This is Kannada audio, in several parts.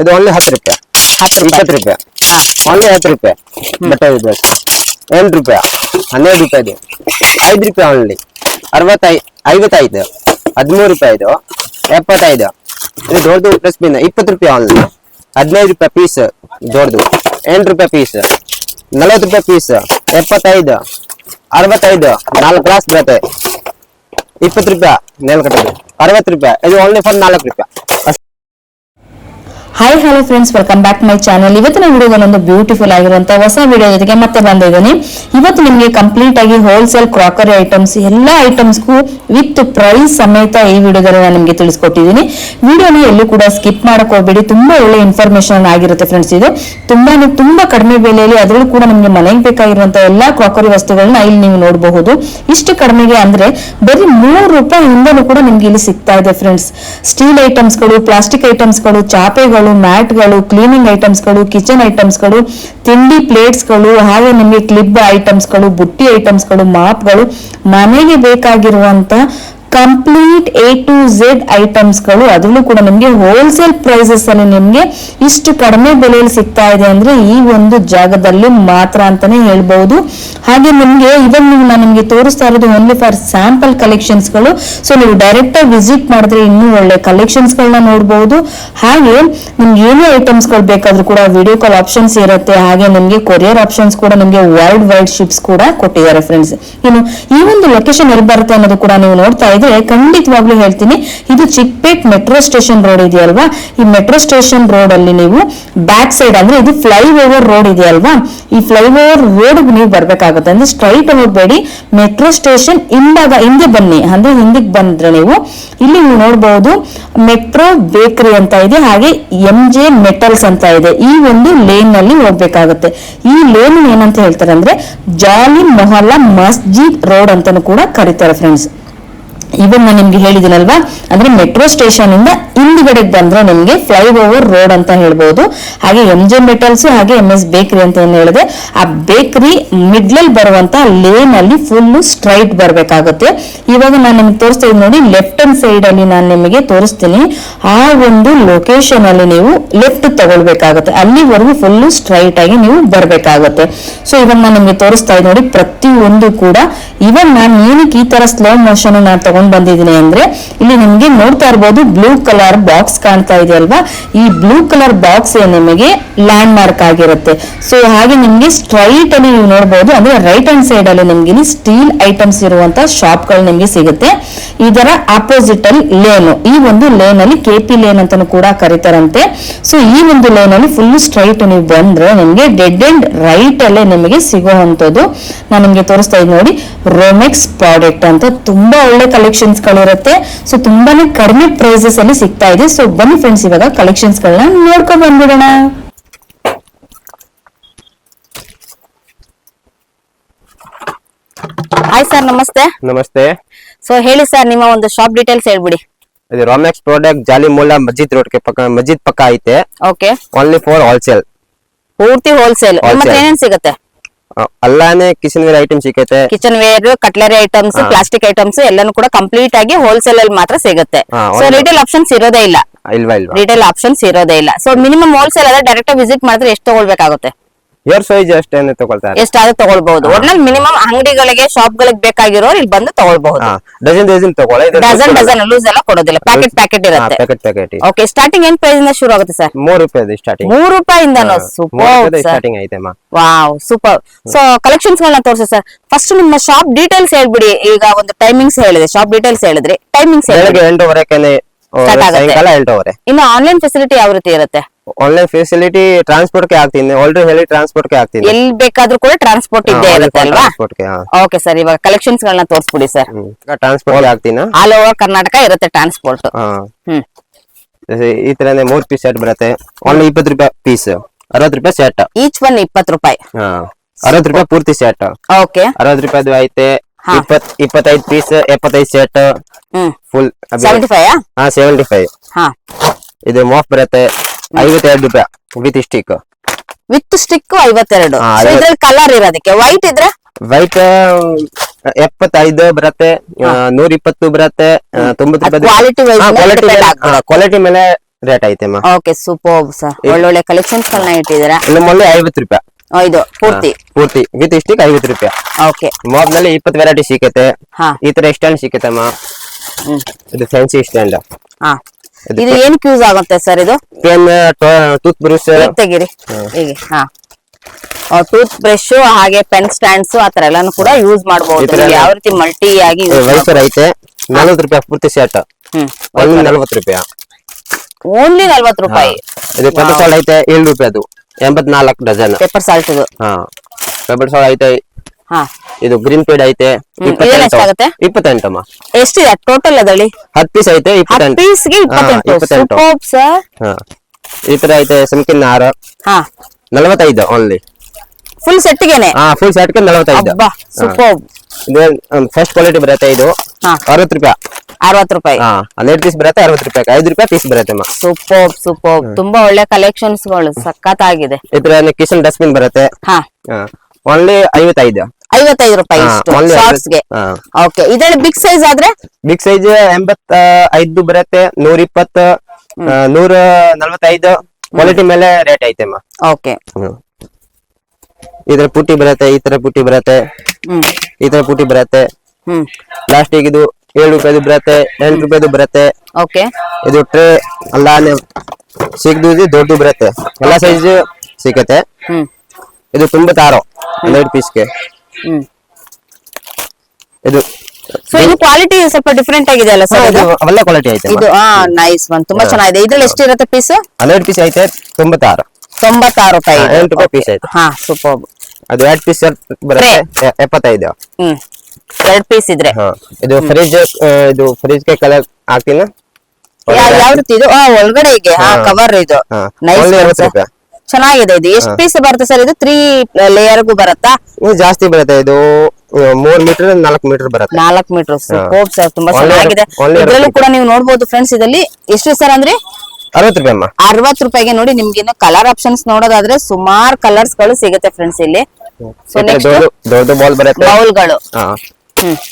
ಇದು ಒಳ್ಳೆ ಹತ್ತು ರೂಪಾಯಿ. ಹತ್ತು ರೂಪಾಯಿ. ಇಪ್ಪತ್ತು ರೂಪಾಯಿ. ಹಾ. ಓನ್ಲಿ ಹತ್ತು ರೂಪಾಯಿ. ಬಟ್ಟೆ ಇದು ಏಳು ರೂಪಾಯಿ. ಹನ್ನೆರಡು ರೂಪಾಯಿದು ಐದು ರೂಪಾಯಿ ಒಳ್ಳೆ ಅರವತ್ತೈ ಐವತ್ತೈದು. ಹದಿಮೂರು ರೂಪಾಯಿ ಇದು. ಎಪ್ಪತ್ತೈದು. ಇದು ದೊಡ್ಡದು ಡಸ್ಟ್ಬಿನ್ ಇಪ್ಪತ್ತು ರೂಪಾಯಿ ಒಳ್ಳೆ ಹದಿನೈದು ರೂಪಾಯಿ ಪೀಸ್ ದೊಡ್ಡದು. ಎಂಟು ರೂಪಾಯಿ ಪೀಸ್ ನಲವತ್ತು ರೂಪಾಯಿ ಪೀಸ್ ಎಪ್ಪತ್ತೈದು. ಅರವತ್ತೈದು. ನಾಲ್ಕು ಗ್ಲಾಸ್ ಬರುತ್ತೆ ಇಪ್ಪತ್ತು ರೂಪಾಯಿ ನೇಲ್ ಕಟ್ಟೋದು ಅರವತ್ತು ರೂಪಾಯಿ. ಇದು ಓನ್ಲಿ ಫಾರ್ ನಾಲ್ಕು ರೂಪಾಯಿ. Hi hello friends welcome back my channel ಇವತ್ತಿನ ವಿಡಿಯೋದಲ್ಲಿ ಒಂದು ಬ್ಯೂಟಿಫುಲ್ ಆಗಿರುವಂತಹ ಹೊಸ ವಿಡಿಯೋ ಜೊತೆಗೆ ಮತ್ತೆ ಬಂದಿದ್ದೀನಿ. ಇವತ್ತು ನಿಮಗೆ ಕಂಪ್ಲೀಟ್ ಆಗಿ ಹೋಲ್ಸೇಲ್ ಕ್ರಾಕರಿ ಐಟಮ್ಸ್ ಎಲ್ಲ ಐಟಮ್ಸ್ಗೂ ವಿತ್ ಪ್ರೈಸ್ ಸಮೇತ ಈ ವಿಡಿಯೋದಲ್ಲಿ ನಾನು ನಿಮಗೆ ತಿಳಿಸ್ಕೊಟ್ಟಿದ್ದೀನಿ. ವಿಡಿಯೋನ ಎಲ್ಲೂ ಕೂಡ ಸ್ಕಿಪ್ ಮಾಡಕ್ ಹೋಗ್ಬೇಡಿ. ತುಂಬಾ ಒಳ್ಳೆ ಇನ್ಫಾರ್ಮೇಶನ್ ಆಗಿರುತ್ತೆ ಫ್ರೆಂಡ್ಸ್ ಇದು. ತುಂಬಾನೇ, ತುಂಬಾ ಕಡಿಮೆ ಬೆಲೆಯಲ್ಲಿ ಅದರಲ್ಲೂ ಕೂಡ ನಿಮಗೆ ಮನೆಗೆ ಬೇಕಾಗಿರುವಂತಹ ಎಲ್ಲಾ ಕ್ರಾಕರಿ ವಸ್ತುಗಳನ್ನ ಇಲ್ಲಿ ನೀವು ನೋಡಬಹುದು. ಇಷ್ಟು ಕಡಿಮೆಗೆ ಅಂದ್ರೆ ಬರೀ ಮೂರು ರೂಪಾಯಿಯಿಂದಲೂ ಕೂಡ ನಿಮ್ಗೆ ಇಲ್ಲಿ ಸಿಗ್ತಾ ಇದೆ ಫ್ರೆಂಡ್ಸ್ ಸ್ಟೀಲ್ ಐಟಮ್ಸ್ಗಳು ಪ್ಲಾಸ್ಟಿಕ್ ಐಟಮ್ಸ್ಗಳು ಚಾಪೆಗಳು ಮ್ಯಾಟ್ಗಳು ಕ್ಲೀನಿಂಗ್ ಐಟಮ್ಸ್ಗಳು ಕಿಚನ್ ಐಟಮ್ಸ್ಗಳು ತಿಂಡಿ ಪ್ಲೇಟ್ಸ್ಗಳು ಹಾಗೆ ನಿಮಗೆ ಕ್ಲಿಬ್ ಐಟಮ್ಸ್ಗಳು ಬುಟ್ಟಿ ಐಟಮ್ಸ್ಗಳು ಮಾಪ್ಗಳು ಮನೆಗೆ ಬೇಕಾಗಿರುವಂತ ಕಂಪ್ಲೀಟ್ ಎ ಟು ಝೆಡ್ ಐಟಮ್ಸ್ಗಳು ಅದರಲ್ಲೂ ಕೂಡ ನಿಮಗೆ ಹೋಲ್ಸೇಲ್ ಪ್ರೈಸಸ್ ಅಲ್ಲಿ ನಿಮಗೆ ಇಷ್ಟು ಕಡಿಮೆ ಬೆಲೆಯಲ್ಲಿ ಸಿಗ್ತಾ ಇದೆ ಅಂದ್ರೆ ಈ ಒಂದು ಜಾಗದಲ್ಲಿ ಮಾತ್ರ ಅಂತಾನೆ ಹೇಳ್ಬಹುದು ಹಾಗೆ ನಿಮ್ಗೆ ಇವನ್ ನಾನು ನಿಮಗೆ ತೋರಿಸ್ತಾ ಇರೋದು ಓನ್ಲಿ ಫಾರ್ ಸ್ಯಾಂಪಲ್ ಕಲೆಕ್ಷನ್ಸ್ಗಳು ಸೊ ನೀವು ಡೈರೆಕ್ಟ್ ಆಗಿ ವಿಸಿಟ್ ಮಾಡಿದ್ರೆ ಇನ್ನೂ ಒಳ್ಳೆ ಕಲೆಕ್ಷನ್ಸ್ ಗಳನ್ನ ನೋಡಬಹುದು ಹಾಗೆ ನಿಮ್ಗೆ ಏನೇ ಐಟಮ್ಸ್ಗಳು ಬೇಕಾದ್ರೂ ಕೂಡ ವಿಡಿಯೋ ಕಾಲ್ ಆಪ್ಷನ್ಸ್ ಇರುತ್ತೆ. ಹಾಗೆ ನಿಮಗೆ ಕೊರಿಯರ್ ಆಪ್ಷನ್ಸ್ ಕೂಡ ನಿಮಗೆ ವರ್ಲ್ಡ್ ವೈಡ್ ಶಿಪ್ಸ್ ಕೂಡ ಕೊಟ್ಟಿದ್ದಾರೆ ಫ್ರೆಂಡ್ಸ್ ಇನ್ನು ಈ ಒಂದು ಲೊಕೇಶನ್ ಎಲ್ಲಿ ಬರುತ್ತೆ ಅನ್ನೋದು ಕೂಡ ನೀವು ನೋಡ್ತಾ ಇದ್ರೆ ಖಂಡಿತವಾಗ್ಲೂ ಹೇಳ್ತೀನಿ. ಇದು ಚಿಕ್ಪೇಟ್ ಮೆಟ್ರೋ ಸ್ಟೇಷನ್ ರೋಡ್ ಇದೆಯಲ್ವಾ? ಈ ಮೆಟ್ರೋ ಸ್ಟೇಷನ್ ರೋಡ್ ಅಲ್ಲಿ ನೀವು ಬ್ಯಾಕ್ ಸೈಡ್ ಅಂದ್ರೆ ಇದು ಫ್ಲೈ ಓವರ್ ರೋಡ್ ಇದೆಯಲ್ವಾ? ಈ ಫ್ಲೈ ಓವರ್ ರೋಡ್ ನೀವು ಬರ್ಬೇಕಾಗುತ್ತೆ. ಅಂದ್ರೆ ಸ್ಟ್ರೈಟ್ ಹೋಗ್ಬೇಡಿ. ಮೆಟ್ರೋ ಸ್ಟೇಷನ್ ಹಿಂದಾಗ ಹಿಂದೆ ಬನ್ನಿ. ಅಂದ್ರೆ ಹಿಂದಕ್ಕೆ ಬಂದ್ರೆ ನೀವು ಇಲ್ಲಿ ನೀವು ನೋಡಬಹುದು ಮೆಟ್ರೋ ಬೇಕರಿ ಅಂತ ಇದೆ, ಹಾಗೆ ಎಂ ಜೆ ಮೆಟಲ್ಸ್ ಅಂತ ಇದೆ. ಈ ಒಂದು ಲೇನ್ನಲ್ಲಿ ಹೋಗ್ಬೇಕಾಗುತ್ತೆ. ಈ ಲೇನ್ ಏನಂತ ಹೇಳ್ತಾರೆ ಅಂದ್ರೆ ಜಾಲಿ ಮೊಹಲ್ಲಾ ಮಸ್ಜಿದ್ ರೋಡ್ ಅಂತಾನು ಕೂಡ ಕರೀತಾರೆ ಫ್ರೆಂಡ್ಸ್ ಇವನ್ ನಾನು ನಿಮ್ಗೆ ಹೇಳಿದಿನಲ್ವಾ? ಅಂದ್ರೆ ಮೆಟ್ರೋ ಸ್ಟೇಷನ್ ಇಂದ ಹಿಂದ್ಗಡೆ ಬಂದ್ರೆ ನಿಮ್ಗೆ ಫ್ಲೈ ಓವರ್ ರೋಡ್ ಅಂತ ಹೇಳ್ಬೋದು. ಹಾಗೆ ಎಂ ಜೆ ಮೆಟಲ್ಸ್ ಹಾಗೆ ಎಂ ಎಸ್ ಬೇಕರಿ ಅಂತ ಏನ್ ಹೇಳಿದೆ, ಆ ಬೇಕರಿ ಮಿಡ್ಲಲ್ಲಿ ಬರುವಂತ ಲೇನ್ ಅಲ್ಲಿ ಫುಲ್ ಸ್ಟ್ರೈಟ್ ಬರ್ಬೇಕಾಗುತ್ತೆ. ಇವಾಗ ನಾನು ನಿಮ್ಗೆ ತೋರಿಸ್ತಾ ಇದ್ದೀನಿ ನೋಡಿ ಲೆಫ್ಟ್ ಹ್ಯಾಂಡ್ ಸೈಡ್ ಅಲ್ಲಿ ನಾನು ನಿಮಗೆ ತೋರಿಸ್ತೀನಿ. ಆ ಒಂದು ಲೊಕೇಶನ್ ಅಲ್ಲಿ ನೀವು ಲೆಫ್ಟ್ ತಗೊಳ್ಬೇಕಾಗುತ್ತೆ. ಅಲ್ಲಿವರೆಗೂ ಫುಲ್ ಸ್ಟ್ರೈಟ್ ಆಗಿ ನೀವು ಬರ್ಬೇಕಾಗುತ್ತೆ. ಸೊ ಇವಾಗ ನಾನು ನಿಮ್ಗೆ ತೋರಿಸ್ತಾ ಇದ್ದೀನಿ ನೋಡಿ, ಪ್ರತಿಯೊಂದು ಕೂಡ ಇವನ್ ನಾನು ಏನಕ್ಕೆ ಈ ತರ ಸ್ಲೋ ಮೋಷನ್ ನಾನು ತಗೊಂಡ್ ಬಂದಿದ್ದೀನಿ ಅಂದ್ರೆ, ಇಲ್ಲಿ ನಿಮ್ಗೆ ನೋಡ್ತಾ ಇರ್ಬೋದು ಬ್ಲೂ ಕಲರ್ ಬಾಕ್ಸ್ ಕಾಣ್ತಾ ಇದೆ ಅಲ್ವಾ? ಈ ಬ್ಲೂ ಕಲರ್ ಬಾಕ್ಸ್ ನಿಮಗೆ ಲ್ಯಾಂಡ್ ಮಾರ್ಕ್ ಆಗಿರುತ್ತೆ. ಸೊ ಹಾಗೆ ನಿಮ್ಗೆ ಸ್ಟ್ರೈಟ್ ಅಲ್ಲಿ ನೀವು ನೋಡಬಹುದು ಅಂದ್ರೆ ರೈಟ್ ಹ್ಯಾಂಡ್ ಸೈಡ್ ಅಲ್ಲಿ ನಿಮ್ಗೆ ಇಲ್ಲಿ ಸ್ಟೀಲ್ ಐಟಮ್ಸ್ ಇರುವಂತ ಶಾಪ್ಗಳು ನಿಮ್ಗೆ ಸಿಗುತ್ತೆ. ಇದರ ಆಪೋಸಿಟ್ ಅಲ್ಲಿ ಲೇನು ಈ ಒಂದು ಲೇನ್ ಅಲ್ಲಿ ಕೆಪಿ ಲೇನ್ ಅಂತಾನು ಕೂಡ ಕರೀತಾರಂತೆ. ಸೊ ಈ ಒಂದು ಲೇನ್ ಅಲ್ಲಿ ಫುಲ್ ಸ್ಟ್ರೈಟ್ ನೀವು ಬಂದ್ರೆ ನಿಮಗೆ ಡೆಡ್ ಅಂಡ್ ರೈಟ್ ಅಲ್ಲೇ ನಿಮಗೆ ಸಿಗುವಂತದ್ದು ನಾನು ನಿಮಗೆ ತೋರಿಸ್ತಾ ಇದ್ದೀನಿ ನೋಡಿ ರೋಮೆಕ್ಸ್ ಪ್ರಾಡಕ್ಟ್ ಅಂತ ತುಂಬಾ ಒಳ್ಳೆ ಕಲೆಕ್ಷನ್ಸ್ ಗಳಿರುತ್ತೆ. ಸೊ ತುಂಬಾನೇ ಕಡಿಮೆ ಪ್ರೈಸಸ್ ಅಲ್ಲಿ ಸಿಗ್ತಾ ಇದೆ. ಸೊ ಬನ್ನಿ ಫ್ರೆಂಡ್ಸ್ ಇವಾಗ ಕಲೆಕ್ಷನ್ಸ್ ಗಳನ್ನ ನೋಡ್ಕೊಂಡ್ ಬಂದ್ಬಿಡೋಣ. ಹಾಯ್ ಸರ್ ನಮಸ್ತೆ. ನಮಸ್ತೆ. ಸೊ ಹೇಳಿ ಸರ್ ನಿಮ್ಮ ಒಂದು ಶಾಪ್ ಡೀಟೇಲ್ಸ್ ಹೇಳ್ಬಿಡಿ. ಇದು ರಾಮೆಕ್ಸ್ ಪ್ರಾಡಕ್ಟ್ ಜಾಲಿ ಮೂಲ ಮಜಿದ್ ರೋಡ್ ಪಕ್ಕ ಮಜಿದ್ ಪಕ್ಕ ಐತೆ. ಓಕೆ ಓನ್ಲಿ ಫಾರ್ ಹೋಲ್ಸೇಲ್ ಪೂರ್ತಿ ಹೋಲ್ಸೇಲ್. ಮತ್ತೆ ಏನೇನ್ ಸಿಗುತ್ತೆ? ಅಲ್ಲಾನೆ ಕಿಚನ್ ವೇರ್ ಐಟಮ್ ಸಿಗುತ್ತೆ. Kitchenware cutlery items plastic items ಎಲ್ಲಾನು ಕೂಡ ಕಂಪ್ಲೀಟ್ ಆಗಿ ಹೋಲ್ಸೇಲ್ ಅಲ್ಲಿ ಮಾತ್ರ ಸಿಗುತ್ತೆ. ಸೊ ರಿಟೇಲ್ ಆಪ್ಷನ್ಸ್ ಇರೋದೇ ಇಲ್ಲ. ಇಲ್ವಾ ಇಲ್ವಾ? ರಿಟೇಲ್ ಆಪ್ಷನ್ಸ್ ಇರೋದೇ ಇಲ್ಲ. ಸೊ ಮಿನಿಮಮ್ ಹೋಲ್ಸೇಲ್ ಆದ್ರೆ ಡೈರೆಕ್ಟ್ ವಿಸಿಟ್ ಮಾಡಿದ್ರೆ ಎಷ್ಟು ತಗೊಳ್ಬೇಕಾಗುತ್ತೆ? ಇಯರ್ ಸೈಜ್ ಅಷ್ಟೇನೆ ತಗೊಳ್ತಾರೆ. ಎಷ್ಟಾದ್ರೂ ತಗೊಳ್ಬಹುದು. ಒಟ್ನಲ್ಲಿ ಮಿನಿಮಮ್ ಅಂಗಡಿಗಳಿಗೆ ಶಾಪ್ ಗಳಿಗೆ ಬೇಕಾಗಿರೋರು ಇಲ್ಲಿ ಬಂದು ತಗೊಳ್ಬಹುದು. ಡಜನ್ ಡಜನ್ ತಗೊಳ್ಳಿ. ಡಜನ್ ಡಜನ್ ಲೂಸ್ ಎಲ್ಲ ಕೊಡೋದಿಲ್ಲ. ಪ್ಯಾಕೆಟ್ ಪ್ಯಾಕೆಟ್ ಇರುತ್ತೆ. ಪ್ಯಾಕೆಟ್ ಪ್ಯಾಕೆಟ್ ಓಕೆ ಸ್ಟಾರ್ಟಿಂಗ್ ಏನ್ ಪ್ರೈಸ್ ಇಂದ ಶುರು ಆಗುತ್ತೆ ಸರ್ ಮೂರು ರೂಪಾಯಿ ಸ್ಟಾರ್ಟಿಂಗ್ ಮೂರು ರೂಪಾಯಿಂದನೂ? ಸೂಪರ್ ಸ್ಟಾರ್ಟಿಂಗ್ ಐತೆ ವಾವ್ ಸೂಪರ್ ಸೊ ಕಲೆಕ್ಷನ್ಸ್ ಗಳನ್ನ ತೋರಿಸ ಸರ್ ಫಸ್ಟ್ ನಿಮ್ಮ ಶಾಪ್ ಡೀಟೇಲ್ಸ್ ಹೇಳ್ಬಿಡಿ. ಈಗ ಒಂದು ಟೈಮಿಂಗ್ಸ್ ಹೇಳಿದೆ. ಶಾಪ್ ಡೀಟೇಲ್ಸ್ ಹೇಳಿದ್ರೆ. ಟೈಮಿಂಗ್ಸ್ ಹೇಳಿ ಬೆಳಗ್ಗೆ ಎಂಟೂವರೆಗೆ. ಸಾಯಂಕಾಲ ಎಂಟೂವರೆ ಇನ್ನು ಆನ್ಲೈನ್ ಫೆಸಿಲಿಟಿ ಯಾವ ರೀತಿ ಇರುತ್ತೆ? ಆನ್ಲೈನ್ ಫೆಸಿಲಿಟಿ ಟ್ರಾನ್ಸ್ಪೋರ್ಟ್ಗೆ ಆಗ್ತೀನಿ ಆಲ್ರೆಡಿ ಹೇಳಿ ಟ್ರಾನ್ಸ್ಪೋರ್ಟ್ಗೆ ಆಗ್ತೀನಿ ಎಲ್ಲಿ ಬೇಕಾದ್ರೂ ಕೂಡ ಟ್ರಾನ್ಸ್ಪೋರ್ಟ್ ಇದ್ದೇ ಇರುತ್ತೆ ಅಲ್ವಾ? ಟ್ರಾನ್ಸ್ಪೋರ್ಟ್ಗೆ ಓಕೆ ಸರ್ ಇವಾಗ ಕಲೆಕ್ಷನ್ಸ್ ಗಳನ್ನ ತೋರಿಸ್ಬಿಡಿ ಸರ್ ಟ್ರಾನ್ಸ್ಪೋರ್ಟ್ಗೆ ಆಗ್ತೀನಿ ಆಲ್ ಓವರ್ ಕರ್ನಾಟಕ ಇರುತ್ತೆ ಟ್ರಾನ್ಸ್ಪೋರ್ಟ್ ಹ್ಮ್. ಈ ತರನೇ ಮೂರ್ ಪೀಸ್ ಸೆಟ್ ಬರುತ್ತೆ. ಒಳ್ಳೆ ಇಪ್ಪತ್ತು ರೂಪಾಯಿ ಪೀಸ್ ಅರವತ್ತು ರೂಪಾಯಿ ಸೆಟ್ ಈಚ್ ಒನ್ ಇಪ್ಪತ್ತು ರೂಪಾಯಿ. ಅರವತ್ತು ರೂಪಾಯಿ ಪೂರ್ತಿ ಸೆಟ್ ಓಕೆ ಅರವತ್ತು ರೂಪಾಯಿದು ಐತೆ. ಇಪ್ಪತ್ ಇಪ್ಪತ್ತೈದು ಪೀಸ್ ಎಪ್ಪತ್ತೈದು ಸೆಟ್ ಫುಲ್ ಸೆವೆಂಟಿ ಫೈವ್ ಹಾ ಸೆವೆಂಟಿ ಫೈವ್ ಹಾ. ಇದು ಮೋಫ್ ಬರುತ್ತೆ ಐವತ್ತೆರಡು ರೂಪಾಯಿ ವಿತ್ ಸ್ಟಿಕ್ ವಿತ್ ಸ್ಟಿಕ್ ಐವತ್ತೆರಡು. ಇದ್ರಲ್ಲಿ ಕಲರ್ ಇರೋದಕ್ಕೆ ವೈಟ್ ಇದ್ರೆ? ವೈಟ್ ಎಪ್ಪತ್ತೈದು ಬರುತ್ತೆ ನೂರ ಇಪ್ಪತ್ತು ಬರುತ್ತೆ ತೊಂಬತ್ತು ಕ್ವಾಲಿಟಿ ಮೇಲೆ ರೇಟ್ ಐತೆ ಓಕೆ ಸೂಪರ್ ಸರ್ ಒಳ್ಳೊಳ್ಳೆ ಕಲೆಕ್ಷನ್ಸ್ ಗಳನ್ನ ಇಟ್ಟಿದ್ದೀರಾ? ಇನ್ನು ಮೊನ್ನೆ ಐವತ್ತು ರೂಪಾಯಿ. ಇದು ಪೂರ್ತಿ? ಪೂರ್ತಿ. ವಿತ್ ಇಷ್ಟಿಗೆ ಐವತ್ತು ರೂಪಾಯಿ. ಓಕೆ. ಮಾಪ್ನಲ್ಲಿ ಇಪ್ಪತ್ತು ವೆರೈಟಿ ಸಿಕ್ಕತ್ತೆ ಹಾ. ಈ ತರ ಸ್ಟ್ಯಾಂಡ್ ಸಿಕ್ಕತ್ತಮ್ಮ ಹ್ಮ್. ಇದು ಫ್ಯಾನ್ಸಿ ಸ್ಟ್ಯಾಂಡ್ ಹಾ. ಇದು ಏನಕ್ಕೆ ಯೂಸ್ ಆಗುತ್ತೆ ಸರ್ ಇದು? ಪೆನ್ ಟೂತ್ ಬ್ರಷ್ ತೆಗೀರಿ. ಹೀಗೆ. ಹಾ. ಟೂತ್ ಬ್ರಷ್ ಹಾಗೆ ಪೆನ್ ಸ್ಟ್ಯಾಂಡ್ಸ್ ಆ ತರ ಎಲ್ಲಾನು ಕೂಡ ಯೂಸ್ ಮಾಡಬಹುದು ಯಾವ ರೀತಿ ಮಲ್ಟಿ ಆಗಿ ವೈಫರ್ ಐತೆ. ನಲ್ವತ್ತು ರೂಪಾಯಿ ಪೂರ್ತಿ ಸೆಟ್ ಹ್ಮ್. ಒಂದು ನಲ್ವತ್ತು ರೂಪಾಯಿ. ಓನ್ಲಿ ನಲ್ವತ್ತು ರೂಪಾಯಿ. ಇದು ಪೆಪರ್ ಐತೆ ಏಳು ರೂಪಾಯಿ ಅದು. ಎಂಬತ್ನಾಲ್ಕು ಡಜನ್. ಪೇಪರ್ ಸಾಲ್ಟ್ ಇದು. ಹಾ. ಪೇಪರ್ ಸಾಲ್ಟ್ ಐತೆ. ಹಾ. ಇದು ಗ್ರೀನ್ ಪೇಡ್ ಐತೆ. ಆಗುತ್ತೆ? ಎಷ್ಟಾಗುತ್ತೆ? ಇಪ್ಪತ್ತೆಂಟಮ್ಮ. ಎಷ್ಟಿದೆ? ಟೋಟಲ್ ಅದಳಿ ಹತ್ತು ಪೀಸ್ ಐತೆ ಇಪ್ಪತ್ತೆಂಟು. ಪೀಸ್ಗೆ ಹಾ, ಇಪ್ಪತ್ತೆಂಟು. ಇಪ್ಪತ್ತೆಂಟು. ಸೂಪರ್ ಸರ್ ಹಾ. ಈ ತರ ಐತೆ ಸಮಕಿನ್ ಹಾರ ಹಾ. ನಲವತ್ತೈದು ಓನ್ಲಿ ಫುಲ್ ಸೆಟ್ಗೆನೆ ಹಾ ಫುಲ್ ಸೆಟ್ಗೆ ನಲವತ್ತೈದು. ಸೂಪರ್ ಇದು ಫಸ್ಟ್ ಕ್ವಾಲಿಟಿ ಬರುತ್ತೆ ಇದು. ಅರವತ್ತು ರೂಪಾಯಿ. ಅರವತ್ತು ರೂಪಾಯಿ. ಹನ್ನೆರಡು ಪೀಸ್ ಬರುತ್ತೆ ಅರವತ್ತು ರೂಪಾಯಿ. ಐದು ರೂಪಾಯಿ ಪೀಸ್ ಬರುತ್ತೆ ಸೂಪರ್ ಸೂಪರ್ ತುಂಬಾ ಒಳ್ಳೆ ಕಲೆಕ್ಷನ್ಸ್ಗಳು ಆಗಿದೆ ಇದ್ರ ಕಿಶನ್ ಡಸ್ಟ್ಬಿನ್ ಬರುತ್ತೆ. ಹಾ. ಓನ್ಲಿ ಐವತ್ತೈದು. ಐವತ್ತೈದು ರೂಪಾಯಿ ಹಾ, ಶಾರ್ಟ್ಸ್ಗೆ. ಓಕೆ ಇದ್ರಲ್ಲಿ ಬಿಗ್ ಸೈಜ್ ಆದ್ರೆ? ಬಿಗ್ ಸೈಜ್ ಎಂಬತ್ತ ಐದು ಬರುತ್ತೆ ನೂರ ಇಪ್ಪತ್ತು ನೂರ ನಲವತ್ತೈದು. ಕ್ವಾಲಿಟಿ ಮೇಲೆ ರೇಟ್ ಐತೆ ಓಕೆ. ಇದ್ರ ಪುಟ್ಟಿ ಬರುತ್ತೆ ಈ ತರ ಪುಟ್ಟಿ ಬರುತ್ತೆ. ಈ ತರ ಪುಟ್ಟಿ ಬರುತ್ತೆ. ಹ್ಮ್. ಪ್ಲಾಸ್ಟಿಕ್ ಇದು ಏಳು ರೂಪಾಯಿ ಬರುತ್ತೆ ಎಂಟು ರೂಪಾಯಿದು ಬರುತ್ತೆ. ಓಕೆ ಇದು ಟ್ರೇ ಅಲ್ಲ ಅಲ್ಲಿ ಸಿಗ್ದು ದೊಡ್ಡ ಬರುತ್ತೆ. ಎಲ್ಲ ಸೈಜ್ ಸಿಕ್ಕತ್ತೆ ಹ್ಮ್. ಇದು ತಾರೋ ಹನ್ನೆರಡು ಪೀಸ್ಗೆ ಹ್ಮ್. ಇದು ಸೊ ಇದು ಕ್ವಾಲಿಟಿ ಸ್ವಲ್ಪ ಡಿಫ್ರೆಂಟ್ ಆಗಿದೆ ಅಲ್ಲ ಸರ್ ಇದು? ಇದು ಒಳ್ಳೆ ಕ್ವಾಲಿಟಿ ಐತೆ ಇದು ಹಾ ನೈಸ್ ಒನ್ ತುಂಬಾ ಚೆನ್ನಾಗಿದೆ. ಇದ್ರಲ್ಲಿ ಎಷ್ಟಿರುತ್ತೆ ಪೀಸ್ ಹನ್ನೆರಡು ಪೀಸ್ ಐತೆ ತೊಂಬತ್ತಾರು ತೊಂಬತ್ತಾರು ರೂಪಾಯಿ ಇದು. ಎಂಟು ರೂಪಾಯಿ ಪೀಸ್. ಆಯ್ತು. ಹಾ ಸೂಪರ್ ಅದು ಎರಡು ಪೀಸ್ ಬರುತ್ತೆ? ಎಪ್ಪತ್ತೈದು. ಹ್ಮ್. ಎರಡ್ ಪೀಸ್ ಇದ್ರೆ. ಇದು ಫ್ರಿಜ್ ಇದು ಫ್ರಿಜ್ಗೆ ಕಲರ್ ಹಾಕಿಲ್ಲ ಯಾ- ಯಾವ ಇದು? ಒಳಗಡೆ ಹೀಗೆ. ಕವರ್ ಇದು. ಚೆನ್ನಾಗಿದೆ ಇದು. ಎಷ್ಟು ಪೀಸ್ ಬರುತ್ತೆ ಸರ್ ಇದು ತ್ರೀ ಲೇಯರ್ಗೂ ಬರುತ್ತಾ? ಇದು ಜಾಸ್ತಿ ಬರುತ್ತೆ. ಇದು ಮೂರ್ ಮೀಟರ್ ನಾಲ್ಕು ಮೀಟರ್ ಬರುತ್ತೆ. ನಾಲ್ಕ್ ಮೀಟರ್ ಸೂಪರ್ ಸರ್ ತುಂಬಾ ಚೆನ್ನಾಗಿದೆ. ಇದ್ರಲ್ಲೂ ಕೂಡ ನೀವು ನೋಡ್ಬೋದು ಫ್ರೆಂಡ್ಸ್ ಇದರಲ್ಲಿ ಎಷ್ಟು ಸರ್ ಅಂದ್ರೆ? ಅರವತ್ತು ರೂಪಾಯಿ ಅರವತ್ ರೂಪಾಯಿಗೆ ನೋಡಿ ನಿಮ್ಗೆ ಇನ್ನು ಕಲರ್ ಆಪ್ಷನ್ಸ್ ನೋಡೋದಾದ್ರೆ ಸುಮಾರು ಕಲರ್ಸ್ಗಳು ಸಿಗುತ್ತೆ ಫ್ರೆಂಡ್ಸ್ ಇಲ್ಲಿ. ಸೊ ನೆಕ್ಸ್ಟ್ ದೊಡ್ಡ ಬಾಲ್ ಬರುತ್ತೆ. ಬೌಲ್ಗಳು. ಹಾ.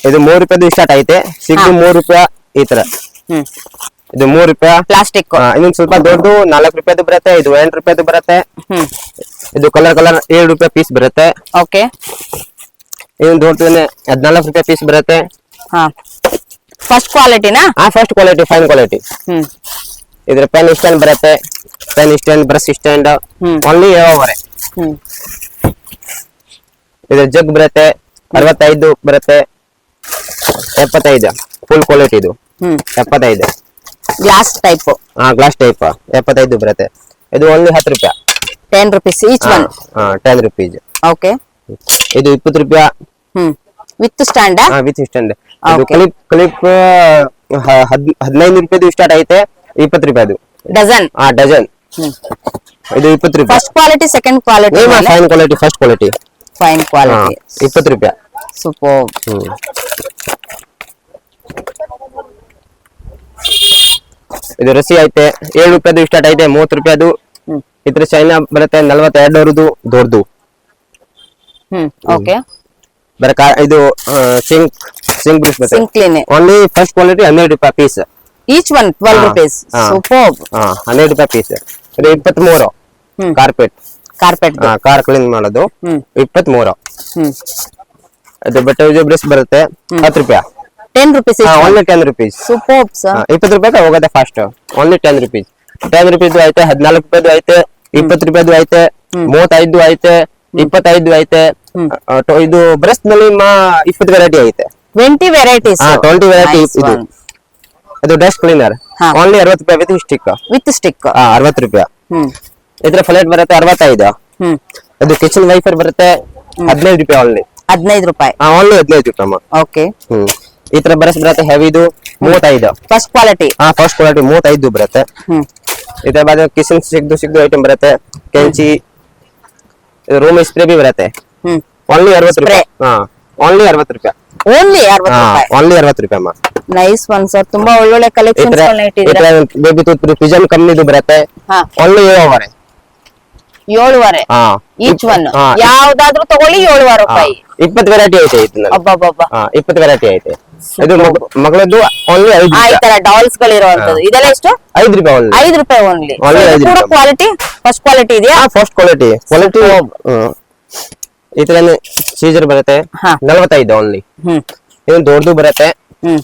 ಇದು ಮೂರು ರೂಪಾಯಿ ಸ್ಟಾರ್ಟ್ ಐತೆ. ಸಿಗ್ದು ಮೂರು ರೂಪಾಯಿ ಈ ತರ. ಹ್ಮ್. ಇದು ಮೂರು ರೂಪಾಯಿ. ಪ್ಲಾಸ್ಟಿಕ್ ಇನ್ನೊಂದ್ ಸ್ವಲ್ಪ ದೊಡ್ಡದು ನಾಲ್ಕು ರೂಪಾಯಿದು ಬರುತ್ತೆ ಇದು ಎಂಟು ರೂಪಾಯಿದು ಬರುತ್ತೆ. ಇದು ಕಲರ್ ಕಲರ್ ಏಳು ರೂಪಾಯಿ ಪೀಸ್ ಬರುತ್ತೆ. ಓಕೆ ಇನ್ನೊಂದು ದೊಡ್ಡದೇನೆ ಹದಿನಾಲ್ಕು ರೂಪಾಯಿ ಪೀಸ್ ಬರುತ್ತೆ. ಹಾ. ಫಸ್ಟ್ ಕ್ವಾಲಿಟಿನಾ ಫಸ್ಟ್ ಕ್ವಾಲಿಟಿ ಫೈನ್ ಕ್ವಾಲಿಟಿ ಹ್ಮ್. ಇದ್ರ ಪೆನ್ ಸ್ಟ್ಯಾಂಡ್ ಬರುತ್ತೆ. Pen stand brush stand. Only ಏಳುವರೆ. ಹ್ಮ್. ಇದ್ರ ಜಗ್ ಬರುತ್ತೆ ಅರವತ್ತೈದು ಬರುತ್ತೆ ಎಪ್ಪತ್ತೈದು. ಫುಲ್ ಕ್ವಾಲಿಟಿ ಇದು. ಹ್ಮ್. ಎಪ್ಪತ್ತೈದು. ಗ್ಲಾಸ್ ಟೈಪ್ ಹಾ ಗ್ಲಾಸ್ ಟೈಪ್ ಎಪ್ಪತ್ತೈದು ಬರುತ್ತೆ. ಇದು ಓನ್ಲಿ ಹತ್ತು ರೂಪಾಯಿ. ಟೆನ್ ರುಪೀಸ್ ಈಚ್ ಒನ್ ಹಾ ಟೆನ್ ರುಪೀಸ್ ಓಕೆ ಇದು ಇಪ್ಪತ್ತು ರೂಪಾಯಿ. ಹ್ಮ್. ವಿತ್ ಸ್ಟ್ಯಾಂಡ್ ಹಾ ವಿತ್ ಸ್ಟ್ಯಾಂಡ್ ಇದು. ಕ್ಲಿಪ್ ಕ್ಲಿಪ್ ಹದಿನೈದು ರೂಪಾಯಿದು ಸ್ಟಾರ್ಟ್ ಐತೆ ಇಪ್ಪತ್ತು ರೂಪಾಯಿದು. ಡಜನ್ ಹಾ ಡಜನ್ ಇದು ಇಪ್ಪತ್ತು ರೂಪಾಯಿ. First quality second quality fine quality first quality fine quality ಇಪ್ಪತ್ತು ರೂಪಾಯಿ. ಸೂಪರ್ ಇದು ರಸಿ ಐತೆ ಏಳು ರೂಪಾಯಿದು ಸ್ಟಾರ್ಟ್ ಐತೆ ಮೂವತ್ತು ರೂಪಾಯಿದು. ಇದ್ರ ಚೈನಾ ಬರುತ್ತೆ ನಲ್ವತ್ತೆರಡರದು ದೊಡ್ಡದು. ಹ್ಮ್ ಓಕೆ ಬರಕ ಇದು ಸಿಂಕ್ ಸಿಂಕ್ ಬ್ರಷ್ ಬರುತ್ತೆ. Sink clean only first quality ಹನ್ನೆರಡು ರೂಪಾಯಿ piece each one twelve rupees super ಹನ್ನೆರಡು ರೂಪಾಯಿ ಪೀಸ್ ಇದು ಇಪ್ಪತ್ಮೂರು ಹ್ಮ್. ಕಾರ್ಪೆಟ್ ಕಾರ್ಪೆಟ್ ಕಾರ್ ಕ್ಲೀನ್ ಮಾಡೋದು. ಇಪ್ಪತ್ ಮೂರು ಅದು ಬಟ್ಟೆ ಬ್ರಿಸ್ ಬ್ರಷ್ ಬರುತ್ತೆ. ಹತ್ತು ರೂಪಾಯಿ. Ten rupees only ten rupees super ಇಪ್ಪತ್ತು ರೂಪಾಯಿ ಹೋಗುತ್ತೆ fast only ten rupees ten rupees ಐತೆ ಹದಿನಾಲ್ಕು ರೂಪಾಯಿದು ಐತೆ ಇಪ್ಪತ್ತು ರೂಪಾಯಿದು ಐತೆ ಮೂವತ್ತೈದು ಐತೆ ಇಪ್ಪತ್ತೈದು ಐತೆ. ಇದು ಬ್ರಷ್ನಲ್ಲಿ ಇಪ್ಪತ್ತು ವೆರೈಟಿ ಐತೆ. ಟ್ವೆಂಟಿ ವೆರೈಟೀಸ್ ಟ್ವೆಂಟಿ ವೆರೈಟಿ ಇದು. ಅದು ಡಸ್ಟ್ ಕ್ಲೀನರ್. ಓನ್ಲಿ ಅರವತ್ತು ರೂಪಾಯಿ ವಿತ್ ಸ್ಟಿಕ್ ವಿತ್ ಸ್ಟಿಕ್ ಅರವತ್ತು ರೂಪಾಯಿ. ಇದ್ರ ಫ್ಲೇಟ್ ಬರುತ್ತೆ ಅರವತ್ತೈದು. ಹ್ಮ್. ಅದು ಕಿಚನ್ ವೈಫರ್ ಬರುತ್ತೆ ಹದಿನೈದು ರೂಪಾಯಿ ಓನ್ಲಿ ಹದಿನೈದು ರೂಪಾಯಿ. ಆನ್ಲಿ ಹದಿನೈದು ರೂಪಾಯಿ ಓಕೆ ಹ್ಮ್. ಈ ತರ ಬರಸ್ ಬರುತ್ತೆ ಹೆವಿದು ಮೂವತ್ತೈದು. ಫಸ್ಟ್ ಕ್ವಾಲಿಟಿ ಹಾ ಫಸ್ಟ್ ಕ್ವಾಲಿಟಿ ಮೂವತ್ತೈದು ಬರುತ್ತೆ. ಹ್ಮ್. ಇದ್ರ ಬಾದ ಕಿಚನ್ ಸಿಗ್ದು ಸಿಗ್ದು ಐಟಮ್ ಬರುತ್ತೆ. ಕೆಂಚಿ ರೂಮ್ ಸ್ಪ್ರೇ ಬಿ ಬರುತ್ತೆ. ಹ್ಮ್. ಓನ್ಲಿ ಅರವತ್ತು ರೂಪಾಯಿ. ಹಾ ಓನ್ಲಿ ಅರವತ್ತು ರೂಪಾಯಿ. ಓನ್ಲಿ ಅರವತ್ತು ಹಾ ರೂಪಾಯಿ. ಓನ್ಲಿ ಅರವತ್ತು ರೂಪಾಯಿ ಅಮ್ಮ. ನೈಸ್ ಒನ್ ಸರ್ ತುಂಬಾ ಒಳ್ಳೊಳ್ಳೆ ಕಲೆಕ್ಷನ್ಸ್ ಬೇಬಿ ಟೂತ್ ಪಿಜನ್ ಕಂಪ್ನಿದು ಬರುತ್ತೆ. ಒಳ್ಳೆ ಓನ್ಲಿ ಏಳುವರೆ ಏಳುವರೆ. ಹಾ. ಈಚ್ ಒನ್ ಹಾ ಯಾವ್ದಾದ್ರು ತಗೊಳ್ಳಿ ಏಳುವರೆ ರೂಪಾಯಿ. ಇಪ್ಪತ್ತು ವೆರೈಟಿ ಐತೆ ಅಬ್ಬಬ್ಬಬ್ಬ. ಹಾ ಇಪ್ಪತ್ತು ವೆರೈಟಿ ಐತೆ. ಇದು ಮಗ್- ಮಗಳದ್ದು ಓನ್ಲಿ ಐದು ಆ, ಈ ರೂಪಾಯಿ ತರ ಡಾಲ್ಸ್ ಗಳಿರುವಂತದ್ದು ಇದೆಲ್ಲ ಎಷ್ಟು? ಐದು ರೂಪಾಯಿ ಓನ್ಲಿ ಐದು ರೂಪಾಯಿ ಓನ್ಲಿ Only ಐದು ಕೂಡ ರೂಪಾಯಿ. ಕ್ವಾಲಿಟಿ ಫಸ್ಟ್ ಕ್ವಾಲಿಟಿ ಇದೆಯಾ? ಫಸ್ಟ್ ಕ್ವಾಲಿಟಿ ಕ್ವಾಲಿಟಿ ಈ ತರ ಸೀಜರ್ ಬರುತ್ತೆ. ಹಾ. ನಲವತ್ತೈದು ಓನ್ಲಿ ಹ್ಮ್. ಇದು ದೊಡ್ಡದು ಬರುತ್ತೆ. ಹ್ಮ್.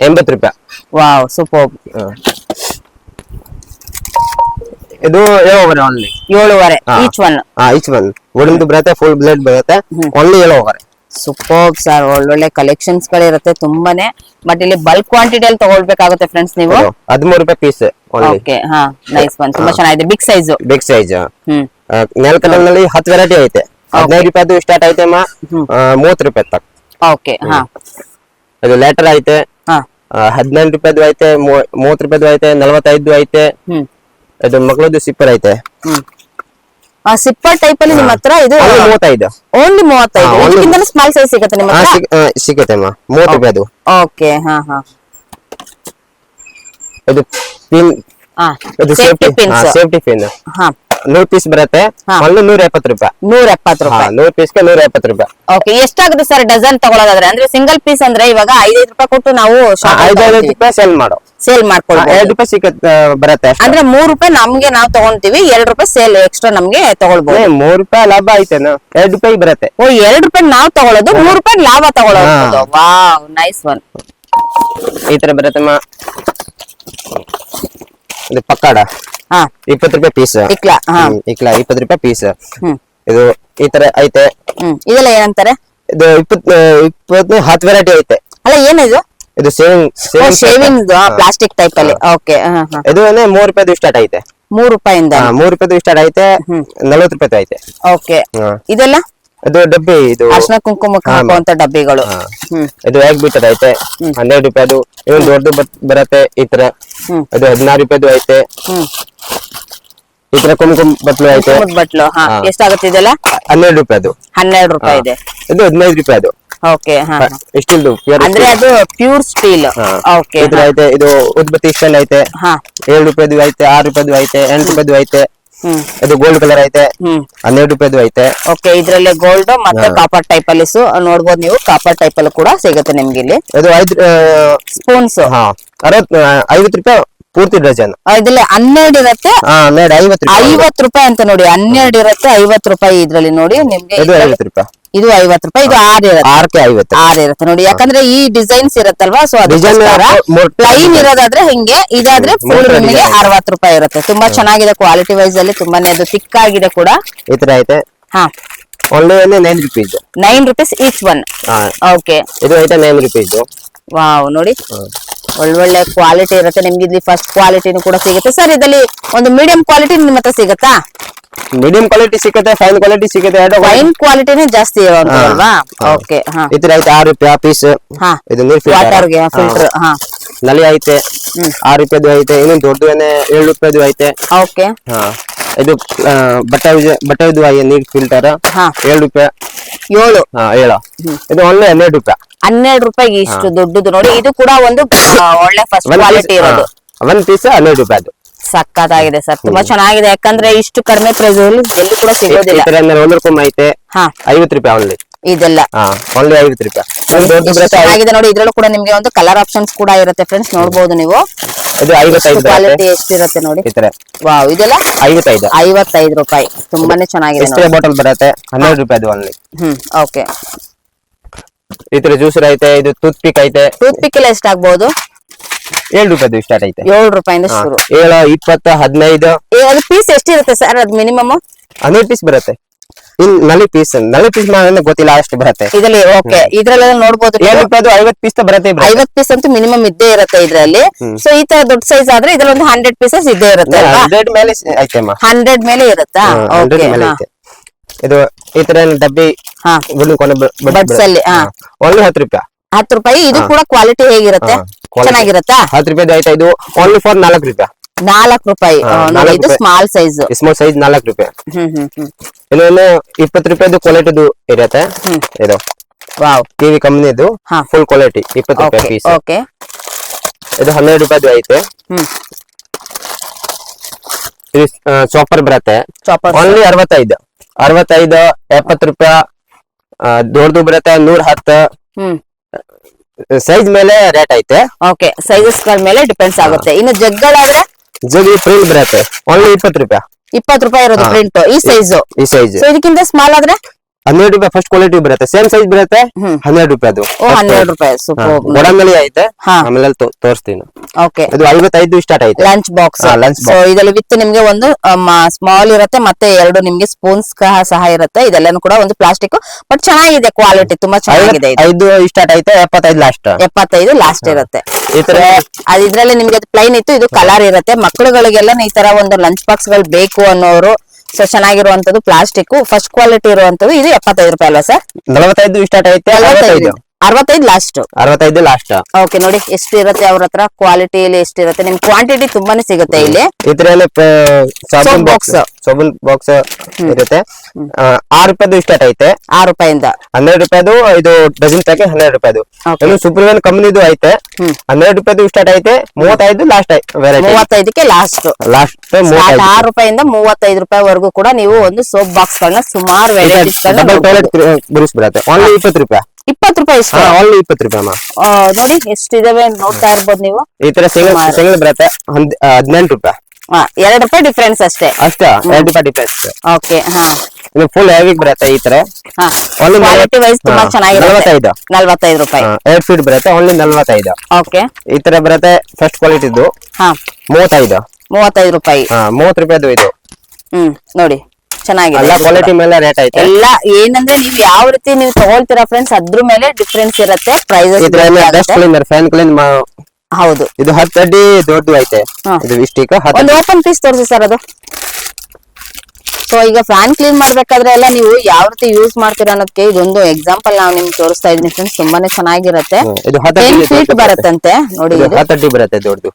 ಎಂಬತ್ತು ರೂಪಾಯಿ. Wow super. ಇದು ಏಳುವರೆ ಓನ್ಲಿ ಏಳುವರೆ ಈಚ್ ಒನ್ ಹಾ. ಈಚ್ ಒನ್ ವುಡನ್ದು ಬರುತ್ತೆ ಫುಲ್ ಬ್ಲೇಡ್ ಬರುತ್ತೆ. ಓನ್ಲಿ ಏಳುವರೆ ಸೂಪರ್ ಸರ್ ಒಳ್ಳೊಳ್ಳೆ ಕಲೆಕ್ಷನ್ಸ್ ಗಳಿರುತ್ತೆ ತುಂಬಾನೇ. ಬಟ್ ಇಲ್ಲಿ ಬಲ್ಕ್ ಕ್ವಾಂಟಿಟಿಯಲ್ಲಿ ತಗೊಳ್ಬೇಕಾಗುತ್ತೆ ಫ್ರೆಂಡ್ಸ್ ನೀವು. ಹದಿಮೂರು ರೂಪಾಯಿ ಪೀಸ್ ಓನ್ಲಿ ಓಕೆ ಹಾ ನೈಸ್ ಒನ್ ತುಂಬಾ ಚೆನ್ನಾಗಿದೆ. ಬಿಗ್ ಸೈಜ್ ಬಿಗ್ ಸೈಜ್ ಹ್ಮ್. ನೆಲ್ ಕಲರ್ನಲ್ಲಿ ಹತ್ತು ವೆರೈಟಿ ಐತೆ. ಹದಿನೈದು ರೂಪಾಯಿದು ಸ್ಟಾರ್ಟ್ ಐತೆ ಅಮ್ಮ. ಮೂವತ್ತು ರೂಪಾಯಿ ತಕ್. ಓಕೆ ಹಾ. ಇದು ಲೆಟರ್ ಐತೆ. ಹಾ. ಹದಿನೈದು ರೂಪಾಯಿದು ಐತೆ ಮೂವ- ಮೂವತ್ತು ರೂಪಾಯಿದು ಐತೆ ನಲವತ್ತೈದು ಐತೆ. ಹ್ಮ್. ಇದು ಮಗಳದು ಸಿಪ್ಪರ್ ಐತೆ. ಆ ಸಿಪ್ಪರ್ ಟೈಪ್ ಅಲ್ಲಿ ನಿಮ್ಮ ಹತ್ರ ಇದು ಓನ್ಲಿ ಮೂವತ್ತೈದು. ಓನ್ಲಿ ಮೂವತ್ತೈದು. ಹಾ, only- ಇದಕ್ಕಿಂತ ಸ್ಮಾಲ್ ಸೈಜ್ ಸಿಗುತ್ತೆ ನಿಮ್ಮ ಹತ್ರ? ಸಿಗುತ್ತೆ ಅಮ್ಮ. ಮೂವತ್ತು ರೂಪಾಯಿದು ಓಕೆ ಹಾ ಹಾ. ಇದು ಪಿನ್ ಆ ಇದು ಸೇಫ್ಟಿ ಪಿನ್ ಸೇಫ್ಟಿ ಪಿನ್ ಹಾ. ನೂರು ಪೀಸ್ ಬರುತ್ತೆ. ಒಂದು ನೂರ ಎಪ್ಪತ್ತು ರೂಪಾಯಿ. ನೂರ ಎಪ್ಪತ್ತು ರೂಪಾಯಿ. ನೂರು ಪೀಸ್ಗೆ ನೂರ ಎಪ್ಪತ್ತು ರೂಪಾಯಿ. ಓಕೆ ಎಷ್ಟಾಗುತ್ತೆ ಸರ್ ಡಜನ್ ತಗೊಳ್ಳೋದಾದ್ರೆ ಅಂದ್ರೆ ಸಿಂಗಲ್ ಪೀಸ್ ಅಂದ್ರೆ ಇವಾಗ ಐದೈದು ರೂಪಾಯಿ ಕೊಟ್ಟು ನಾವು ಐದೈದು ರೂಪಾಯಿ ಸೇಲ್ ಮಾಡೋ. ಸೇಲ್ ಮಾಡ್ಕೊಳ್ಳಿ ಎರಡು ರೂಪಾಯಿ ಸಿಕ್ಕ ಬರುತ್ತೆ ಅಂದ್ರೆ ಮೂರ್ ರೂಪಾಯಿ ನಮ್ಗೆ ನಾವು ತಗೊಂತೀವಿ ಎರಡ್ ರೂಪಾಯಿ ಸೇಲ್ ಎಕ್ಸ್ಟ್ರಾ ನಮ್ಗೆ ತಗೊಳ್ಬಹುದು ಮೂರ್ ರೂಪಾಯಿ ಲಾಭ ಐತೇನು ಎರಡು ರೂಪಾಯಿ ಬರುತ್ತೆ. ಓ ಎರಡ್ ರೂಪಾಯಿ ನಾವು ತಗೊಳ್ಳೋದು ಮೂರ್ ರೂಪಾಯಿ ಲಾಭ ತಗೊಳ್ಳೋದು ವಾವ್ ನೈಸ್ ಒನ್ ಈ ತರ ಬರುತ್ತೆ ಇದು ಪಕ್ಕಾಡ? ಇಪ್ಪತ್ತು ರೂಪಾಯಿ ಪೀಸ್ ಇಕ್ಲಾ ಹಾ. ಇಕ್ಲ ಇಪ್ಪತ್ತು ರೂಪಾಯಿ ಪೀಸ್ ಇದು ಈ ತರ ಐತೆ. ಇದೆಲ್ಲ ಏನಂತಾರೆ? ಇದು ಇಪ್ಪತ್ ಇಪ್ಪತ್ತು ಹತ್ತು ವೆರೈಟಿ ಐತೆ. ಅಲ್ಲ ಏನಿದು? ಇದು ಸೇವಿಂಗ್ ಶೇವಿಂಗ್ ಪ್ಲಾಸ್ಟಿಕ್ ಟೈಪ್ ಅಲ್ಲಿ. ಓಕೆ ಇದು ಅಂದ್ರೆ ಮೂರು ರೂಪಾಯಿ ಸ್ಟಾರ್ಟ್ ಐತೆ. ಮೂರ್ ರೂಪಾಯಿಂದ ಮೂರು ರೂಪಾಯಿದು ಸ್ಟಾರ್ಟ್ ಐತೆ. ನಲ್ವತ್ತು ರೂಪಾಯಿ ಐತೆ. ಓಕೆ. ಇದೆಲ್ಲ? ಇದು ಡಬ್ಬಿ ಇದು ಅರ್ಶನ ಕುಂಕುಮಕ್ಕೆ ಹಾಕುವಂತ ಡಬ್ಬಿಗಳು. ಇದು ಹೇಗ್ ಬಿಟ್ಟದ ಐತೆ? ಹನ್ನೆರಡು ರೂಪಾಯಿದು ಇನ್ನೊಂದು ದೊಡ್ಡದು ಬರತ್ತೆ ಈ ತರ. ಅದು ಹದಿನಾರು ರೂಪಾಯಿದು ಐತೆ. ಈ ತರ ಕುಂಕುಮ ಬಟ್ಲು ಐತೆ. ಬಟ್ಲು. ಎಷ್ಟಾಗುತ್ತೆ ಇದೆಲ್ಲ? ಹನ್ನೆರಡು ರೂಪಾಯಿದು ಹನ್ನೆರಡು ರೂಪಾಯಿ ಇದೆ. ಇದು ಹದಿನೈದು ರೂಪಾಯಿದು ಓಕೆ. ಪ್ಯೂರ್ ಅಂದ್ರೆ ಅದು ಪ್ಯೂರ್ ಸ್ಟೀಲ್ ಓಕೆ ಇದ್ರ ಐತೆ ಇದು ಉದ್ಬತ್ತಿ ಸ್ಟೈಲ್ ಐತೆ. ಹಾ. ಏಳು ರೂಪಾಯಿದು ಐತೆ ಆರು ರೂಪಾಯಿದು ಐತೆ ಎಂಟು ರೂಪಾಯಿದು ಐತೆ. ಇದು ಗೋಲ್ಡ್ ಕಲರ್ ಐತೆ. ಹನ್ನೆರಡು ರೂಪಾಯಿದು ಐತೆ. ಓಕೆ ಇದ್ರಲ್ಲಿ ಗೋಲ್ಡ್ ಮತ್ತೆ ಕಾಪರ್ ಟೈಪ್ ಅಲ್ಲಿ ನೋಡ್ಬೋದು ನೀವು ಕಾಪರ್ ಟೈಪ್ ಅಲ್ಲಿ ಕೂಡ ಸಿಗುತ್ತೆ ನಿಮ್ಗೆ ಇಲ್ಲಿ. ಇದು ಐದು ಸ್ಪೂನ್ಸ್ ಹಾ ಅರವತ್ ಐವತ್ತು ರೂಪಾಯಿ ಪೂರ್ತಿ ಡಜನ್ ಇದ್ರಲ್ಲಿ ಹನ್ನೆರಡು ಇರುತ್ತೆ. ಹನ್ನೆರಡು ಐವತ್ತು ರೂಪಾಯಿ. ಐವತ್ ರೂಪಾಯಿ ಅಂತ ನೋಡಿ ಹನ್ನೆರಡು ಇರತ್ತೆ ಐವತ್ತು ರೂಪಾಯಿ ಇದ್ರಲ್ಲಿ ನೋಡಿ ನಿಮ್ಗೆ ಐವತ್ತು ರೂಪಾಯಿ. ಇದು ಐವತ್ತು ರೂಪಾಯಿ ಇದು ಆರ್ ಇರುತ್ತೆ. ಆರ್ಕೆ ಐವತ್ತು. ಆರ್ ಇರುತ್ತೆ ನೋಡಿ. ಯಾಕಂದ್ರೆ ಈ ಡಿಸೈನ್ಸ್ ಇರುತ್ತಲ್ವಾ? ಸೊ ಮೂರ್- ಪ್ಲೈನ್ ಇರೋದಾದ್ರೆ ಹಿಂಗೆ ಇದಾದ್ರೆ ಫುಲ್ ರೂಮಿಗೆ ನಿಮಗೆ design. ಅರವತ್ ರೂಪಾಯಿ ಇರುತ್ತೆ. ತುಂಬಾ ಚೆನ್ನಾಗಿದೆ ಕ್ವಾಲಿಟಿ ವೈಸ್ ಅಲ್ಲಿ ತುಂಬಾನೇ ಅದು ಥಿಕ್ ಆಗಿದೆ ಕೂಡ. ಈ ತರ ಐತೆ. ಹಾ. ಒಳ್ಳೆ nine rupees nine rupees each one okay ಇದು ಐತೆ ನೈನ್ ರುಪೀಸ್ ವಾವ್ ನೋಡಿ. ಒಳ್ಳೊಳ್ಳೆ ಕ್ವಾಲಿಟಿ ಇರುತ್ತೆ. ನಿಮ್ಗೆ ಇಲ್ಲಿ ಫಸ್ಟ್ ಕ್ವಾಲಿಟಿನೂ ಕೂಡ ಸಿಗುತ್ತೆ. ಸರ್ ಇದರಲ್ಲಿ ಒಂದು ಮೀಡಿಯಂ ಕ್ವಾಲಿಟಿ ನಿಮ್ಮ ಹತ್ರ ಸಿಗುತ್ತಾ? ಮೀಡಿಯಂ ಕ್ವಾಲಿಟಿ ಸಿಗುತ್ತೆ ಫೈನ್ ಕ್ವಾಲಿಟಿ ಸಿಗುತ್ತೆ ಎರಡು ಫೈನ್ ಕ್ವಾಲಿಟಿನೇ ಜಾಸ್ತಿ ಇದ್ರ. ಓಕೆ ಹಾ. ಈ ಐತೆ ಆರು ರೂಪಾಯಿ ಪೀಸ್ ಹಾ. ಇದು ನೀರ್ ಫಿಲ್ಟರ್ ಹಾ. ಫಿಲ್ಟರ್ ಹಾ. ನಲಿ ಐತೆ ಆರು ರೂಪಾಯಿದು ಐತೆ ಇನ್ನೊಂದು ದೊಡ್ಡದು ಏನೇ ಏಳು ರೂಪಾಯಿದು ಐತೆ. ಓಕೆ ಹಾ. ಇದು ಬಟ್ಟೆ ಬಟ್ಟೆ ಇದು ನೀರ್ ಫಿಲ್ಟರ್ ಹಾ. ಏಳು ರೂಪಾಯಿ. ಏಳು. ಹಾ ಏಳು. ಇದು ಒಳ್ಳೆ ಹನ್ನೆರಡು ರೂಪಾಯಿ. ಹನ್ನೆರಡು ರೂಪಾಯಿಗೆ ಇಷ್ಟು ದೊಡ್ಡದು ನೋಡಿ ಇದು ಕೂಡ ಒಂದು ಒಳ್ಳೆ ಫಸ್ಟ್ ಕ್ವಾಲಿಟಿ ಇರೋದು. ಒಂದು ಒಂದ್ ಪೀಸ್ ಹನ್ನೆರಡು ರೂಪಾಯಿ ಅದು ಸಕ್ಕತ್ತಾಗಿದೆ ಸರ್. ತುಂಬಾ ಚೆನ್ನಾಗಿದೆ. ಯಾಕಂದ್ರೆ ಇಷ್ಟು ಕಡಿಮೆ ಪ್ರೈಸ್ ಅಲ್ಲಿ ಎಲ್ಲಿ ಕೂಡ ಸಿಗೋದಿಲ್ಲ. ತರ ಅಂದ್ರೆ ಒಂದ್ ರೂಪಾಯಿ ಐತೆ. ಹಾ. ಐವತ್ತು ರೂಪಾಯಿ ಅಲ್ಲಿ ಇದೆಲ್ಲ. ಓನ್ಲಿ ಐವತ್ತು ರೂಪಾಯಿ. ಚೆನ್ನಾಗಿದೆ ನೋಡಿ ಇದ್ರಲ್ಲೂ ಕೂಡ ನಿಮ್ಗೆ ಒಂದು ಕಲರ್ ಆಪ್ಷನ್ಸ್ ಕೂಡ ಇರುತ್ತೆ ಫ್ರೆಂಡ್ಸ್ ನೋಡಬಹುದು ನೀವು. ಕ್ವಾಲಿಟಿ ಎಷ್ಟಿರುತ್ತೆ ನೋಡಿ. ವಾವ್ ಇದೆಲ್ಲ ಐವತ್ತೈದು. ಐವತ್ತೈದು ರೂಪಾಯಿ. ತುಂಬಾನೇ ಚೆನ್ನಾಗಿದೆ ಬಾಟಲ್ ಬರುತ್ತೆ. ಹನ್ನೆರಡು ರೂಪಾಯಿ ಅದು ಓನ್ಲಿ ಹ್ಮ್ ಓಕೆ ಈ ತರ ಜ್ಯೂಸರ್ ಐತೆ ಇದು ಟೂತ್ ಪಿಕ್ ಐತೆ. ಟೂತ್ ಪಿಕ್ ಎಲ್ಲ ಎಷ್ಟಾಗ್ಬೋದು? ಏಳು ರೂಪಾಯಿ ಸ್ಟಾರ್ಟ್ ಐತೆ. ಏಳು ರೂಪಾಯಿಂದ ಶುರು. ಏಳು ಇಪ್ಪತ್ತು ಹದಿನೈದು. ಏ, ಅದು ಪೀಸ್ ಎಷ್ಟಿರುತ್ತೆ ಸರ್ ಅದು ಮಿನಿಮಮ್ ಹನ್ನೆರಡು ಪೀಸ್ ಬರುತ್ತೆ. ಇನ್ ನಲಿ ಪೀಸ್ ನಲಿ ಪೀಸ್ ಮಾಡೋದ್ರೆ ಗೊತ್ತಿಲ್ಲ ಅಷ್ಟು ಬರುತ್ತೆ. ಇದರಲ್ಲಿ ಓಕೆ ಇದ್ರಲ್ಲೆಲ್ಲ ನೋಡಬಹುದು ಏಳು ರೂಪಾಯಿ ಐವತ್ತು ಪೀಸ್ ಬರುತ್ತೆ ಬರುತ್ತೆ. ಐವತ್ ಪೀಸ್ ಅಂತೂ ಮಿನಿಮಮ್ ಇದ್ದೇ ಇರುತ್ತೆ ಇದ್ರಲ್ಲಿ. ಸೊ ಈ ತರ ದೊಡ್ಡ ಸೈಜ್ ಆದ್ರೆ ಇದ್ರಲ್ಲಿ ಒಂದು ಹಂಡ್ರೆಡ್ ಪೀಸಸ್ ಇದ್ದೇ ಇರುತ್ತೆ ಹಂಡ್ರೆಡ್ ಮೇಲೆ ಐತೆ ಹಂಡ್ರೆಡ್ ಮೇಲೆ ಇರುತ್ತಾ? ಹಂಡ್ರೆಡ್ ಓಕೆ ಮೇಲೆ ಐತೆ. ಇದು ಈ ತರ ಡಬ್ಬಿ ಹಾ. ಗುಂಡು ಕೊಂಡು ಬ- ಬ- ಅಲ್ಲಿ. ಓನ್ಲಿ ಹತ್ತು ರೂಪಾಯಿ. ಹತ್ತು ರೂಪಾಯಿ ಇದು ಕೂಡ ಕ್ವಾಲಿಟಿ ಹೇಗಿರುತ್ತೆ. ಚೆನ್ನಾಗಿರುತ್ತಾ? ಹತ್ತು ರೂಪಾಯಿ ಐತೆ ಇದು. ಓನ್ಲಿ ಫಾರ್ ನಾಲ್ಕು ರೂಪಾಯಿ. ನಾಲ್ಕು ರೂಪಾಯಿ. ಇದು. ಸ್ಮಾಲ್ ಸೈಜ್ ಸ್ಮಾಲ್ ಸೈಜ್ ನಾಲ್ಕು ರೂಪಾಯಿ. ಇನ್ನೊಂದು ಇಪ್ಪತ್ತು ರೂಪಾಯಿದು ಕ್ವಾಲಿಟಿದು ಇರತ್ತೆ. ಇದು. ವಾವ್. ಟಿವಿ ಕಂಪ್ನಿದು. ಫುಲ್ ಕ್ವಾಲಿಟಿ ಇಪ್ಪತ್ತು ರೂಪಾಯಿ ಪೀಸ್ ಓಕೆ ಇದು ಹನ್ನೆರಡು ರೂಪಾಯಿದು ಐತೆ. ಇದು ಚಾಪರ್ ಬರುತ್ತೆ. ಓನ್ಲಿ ಅರವತ್ತೈದು. ಅರವತ್ತೈದು ಎಪ್ಪತ್ತು ರೂಪಾಯಿ ದೊಡ್ಡದು ಬರುತ್ತೆ ನೂರ ಹತ್ತು ಸೈಜ್ ಮೇಲೆ ರೇಟ್ ಐತೆ. ಓಕೆ ಸೈಜಸ್ಗಳ ಮೇಲೆ ಡಿಪೆಂಡ್ಸ್ ಆಗುತ್ತೆ. ಇನ್ನು ಜಗ್ಗಳಾದ್ರೆ? ಜಗ್ ಪ್ರಿಂಟ್ ಬರುತ್ತೆ. ಒಳ್ಳೆ ಇಪ್ಪತ್ತು ರೂಪಾಯಿ. ಇಪ್ಪತ್ತು ರೂಪಾಯಿ ಇರೋದು. ಪ್ರಿಂಟ್ ಈ ಸೈಜ್ ಈ ಸೈಜ್ ಸೊ ಇದಕ್ಕಿಂತ ಸ್ಮಾಲ್ ಆದ್ರೆ? ಹನ್ನೆರಡು ರೂಪಾಯಿ ಫಸ್ಟ್ ಕ್ವಾಲಿಟಿ ಬರುತ್ತೆ. ಸೇಮ್ ಸೈಜ್ ಬರುತ್ತೆ. ಹನ್ನೆರಡು ರೂಪಾಯಿ ಅದು. ಹನ್ನೆರಡು ರೂಪಾಯಿ ಗೋಡಂಬಿ ಐತೆ. ಆಮೇಲೆ ತೋರಿಸ್ತೀನಿ. ಓಕೆ ಇದು ಐವತ್ತೈದು ಸ್ಟಾರ್ಟ್ ಐತೆ ಲಂಚ್ ಬಾಕ್ಸ್ ಲಂಚ್ ಸೊ ಇದರಲ್ಲಿ ವಿತ್ ನಿಮ್ಗೆ ಒಂದು ಸ್ಮಾಲ್ ಇರುತ್ತೆ ಮತ್ತೆ ಎರಡು ನಿಮ್ಗೆ ಸ್ಪೂನ್ಸ್ ಸಹ ಇರುತ್ತೆ. ಇದೆಲ್ಲಾನು ಕೂಡ ಒಂದು ಪ್ಲಾಸ್ಟಿಕ್ ಬಟ್ ಚೆನ್ನಾಗಿದೆ ಕ್ವಾಲಿಟಿ ತುಂಬಾ ಚೆನ್ನಾಗಿದೆ ಐದು ಸ್ಟಾರ್ಟ್ ಐತೆ ಎಪ್ಪತ್ತೈದು ಲಾಸ್ಟ್ ಎಪ್ಪತ್ತೈದು ಲಾಸ್ಟ್ ಇರುತ್ತೆ. ಇದ್ರಲ್ಲಿ ನಿಮ್ಗೆ ಪ್ಲೈನ್ ಇತ್ತು ಇದು ಕಲರ್ ಇರುತ್ತೆ. ಮಕ್ಕಳುಗಳಿಗೆಲ್ಲ ಈ ತರ ಒಂದು ಲಂಚ್ ಬಾಕ್ಸ್ಗಳು ಬೇಕು ಅನ್ನೋರು ಸೊ ಚೆನ್ನಾಗಿರುವಂತದ್ದು ಪ್ಲಾಸ್ಟಿಕ್ ಫಸ್ಟ್ ಕ್ವಾಲಿಟಿ ಇರುವಂತದ್ದು ಇದು ಎಪ್ಪತ್ತೈದು ರೂಪಾಯಿ ಅಲ್ವಾ ಸರ್ ನಲವತ್ತೈದು ಸ್ಟಾರ್ಟ್ ಐತೆ ಅರವತ್ತೈದು ಲಾಸ್ಟ್ ಅರವತ್ತೈದು ಲಾಸ್ಟ್ ಓಕೆ ನೋಡಿ ಎಷ್ಟು ಇರುತ್ತೆ ಅವ್ರ ಹತ್ರ? ಕ್ವಾಲಿಟಿಯಲ್ಲಿ ಎಷ್ಟು ಇರುತ್ತೆ ನಿಮ್ ಕ್ವಾಂಟಿಟಿ ತುಂಬಾನೇ ಸಿಗುತ್ತೆ ಇಲ್ಲಿ. ಇದ್ರಲ್ಲಿ ಸಾಬೂನ್ ಬಾಕ್ಸ್. ಸಾಬೂನ್ ಬಾಕ್ಸ್ ಇರುತ್ತೆ. ಆರು ರೂಪಾಯಿದು ಸ್ಟಾರ್ಟ್ ಐತೆ? ಆರು ರೂಪಾಯಿಂದ. ಹನ್ನೆರಡು ರೂಪಾಯಿದು ಇದು ಡಜನ್ ಪ್ಯಾಕೆಟ್ ಹನ್ನೆರಡು ರೂಪಾಯಿದು. ಇನ್ನು ಸೂಪರ್ವೆಲ್ ಕಂಪನಿದು ಐತೆ. ಹನ್ನೆರಡು ರೂಪಾಯಿದು ಸ್ಟಾರ್ಟ್ ಐತೆ? ಮೂವತ್ತೈದು ಲಾಸ್ಟ್ ವೆರೈಟಿ ಮೂವತ್ತೈದಕ್ಕೆ ಲಾಸ್ಟ್ ಲಾಸ್ಟ್ ಆರು ರೂಪಾಯಿಂದ ಮೂವತ್ತೈದು ರೂಪಾಯಿವರೆಗೂ ಕೂಡ ನೀವು ಒಂದು ಸೋಪ್ ಬಾಕ್ಸ್ ಗಳನ್ನ ಸುಮಾರು ವೆರೈಟೀಸ್ ಟಾಯ್ಲೆಟ್ ಓನ್ಲಿ ಇಪ್ಪತ್ತು ರೂಪಾಯಿ. ಇಪ್ಪತ್ತು ರೂಪಾಯಿ ಇಷ್ಟು ಓನ್ಲಿ ಇಪ್ಪತ್ತು ರೂಪಾಯಿ ನೋಡಿ ಎಷ್ಟು ಇದಾವೆ ನೋಡ್ತಾ ಇರ್ಬೋದು ನೀವು. ಈ ತರ ಸಿಂಗಲ್ ಬರತ್ತೆ. ಸಿಂಗಲ್ ಬರುತ್ತೆ ಹದಿನೆಂಟು ರೂಪಾಯಿ. ಎರಡು ರೂಪಾಯಿ ಡಿಫ್ರೆನ್ಸ್ ಅಷ್ಟೇ. ಅಷ್ಟೇ ಎರಡು ರೂಪಾಯಿ ಡಿಫ್ರೆನ್ಸ್ ಓಕೆ ಹಾ. ಇದು ಫುಲ್ ಹೆವಿ ಬರುತ್ತೆ ಈ ತರ. ಹಾ. Only ಕ್ವಾಲಿಟಿ ವೈಸ್ ತುಂಬಾ ಚೆನ್ನಾಗಿರುತ್ತೆ ನಲವತ್ತೈದು. ನಲ್ವತ್ತೈದು ರೂಪಾಯಿ. ಎರಡು ಫೀಟ್ ಬರುತ್ತೆ ಓನ್ಲಿ ನಲ್ವತ್ತೈದು. ಓಕೆ ಈ ತರ ಬರುತ್ತೆ ಫಸ್ಟ್ ಕ್ವಾಲಿಟಿದು ಹಾ. ಮೂವತ್ತೈದು. ಮೂವತ್ತೈದು ರೂಪಾಯಿ. ಹಾ ಮೂವತ್ತು ರೂಪಾಯಿದು ಇದು. ಹ್ಮ್ ನೋಡಿ. ಚೆನ್ನಾಗಿದೆ. ಎಲ್ಲ ಕ್ವಾಲಿಟಿ ಮೇಲೆ ರೇಟ್ ಐತೆ. ಎಲ್ಲ ಏನಂದ್ರೆ ನೀವು ಯಾವ ರೀತಿ ನೀವು ತಗೊಳ್ತೀರಾ ಫ್ರೆಂಡ್ಸ್ ಅದ್ರ ಮೇಲೆ ಡಿಫ್ರೆನ್ಸ್ ಇರುತ್ತೆ ಪ್ರೈಸಸ್ ಫ್ಯಾನ್ ಕ್ಲೀನ್ ಹೌದು. ಇದು ಹತ್ತು ಅಡಿ ದೊಡ್ಡದು ಐತೆ. ಇದು ಇಷ್ಟಿಕ ಒಂದು ಓಪನ್ ಪೀಸ್ ತೋರಿಸಿ ಸರ್ ಅದು. ಸೊ ಈಗ ಫ್ಯಾನ್ ಕ್ಲೀನ್ ಮಾಡ್ಬೇಕಾದ್ರೆ ಎಲ್ಲ ನೀವು ಯಾವ ರೀತಿ ಯೂಸ್ ಮಾಡ್ತೀರಾ ಅನ್ನೋದಕ್ಕೆ ಇದೊಂದು ಎಕ್ಸಾಂಪಲ್ ನಾವು ನಿಮ್ಗೆ ತೋರಿಸ್ತಾ ಇದೀನಿ ಫ್ರೆಂಡ್ಸ್ ತುಂಬಾನೇ ಚೆನ್ನಾಗಿರುತ್ತೆ. ಫೀಟ್ ಬರುತ್ತಂತೆ ನೋಡಿ ಇದು ಇದು. ಹತ್ತು ಅಡಿ ಬರುತ್ತೆ ದೊಡ್ಡದು.